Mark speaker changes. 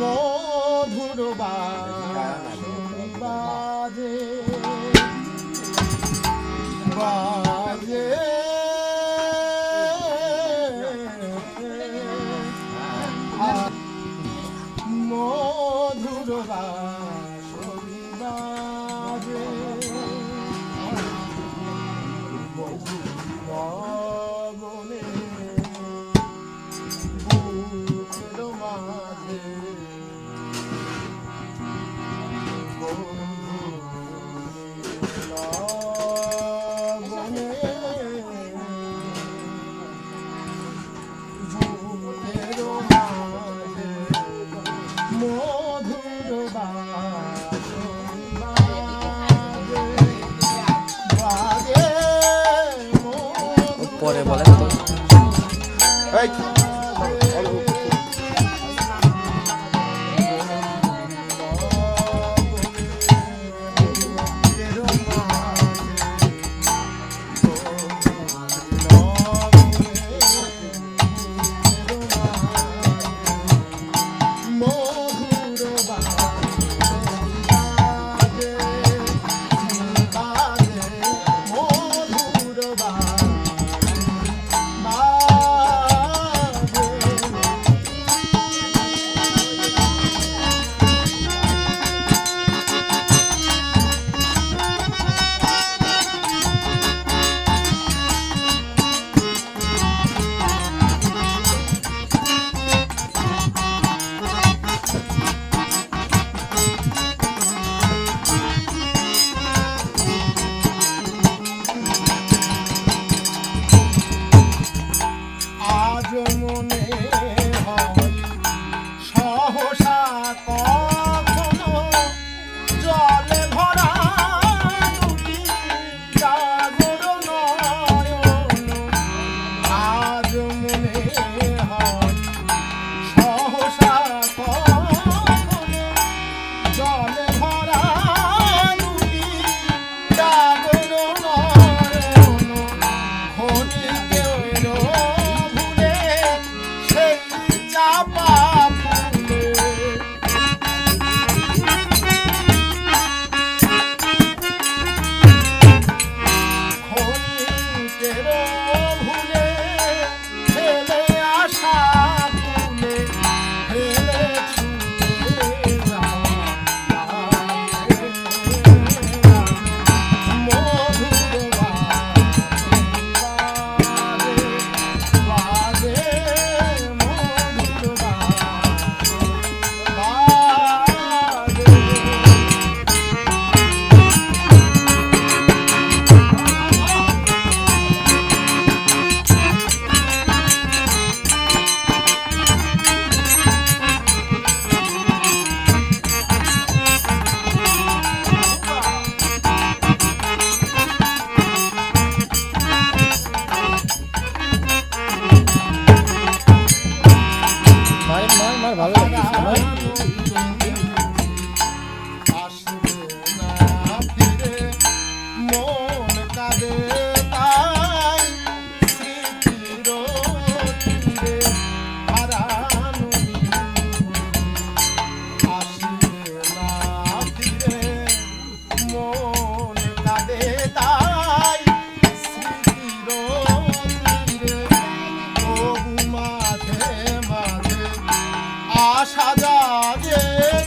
Speaker 1: মধুর বাজে। Hey. ભાવે আশা জাগে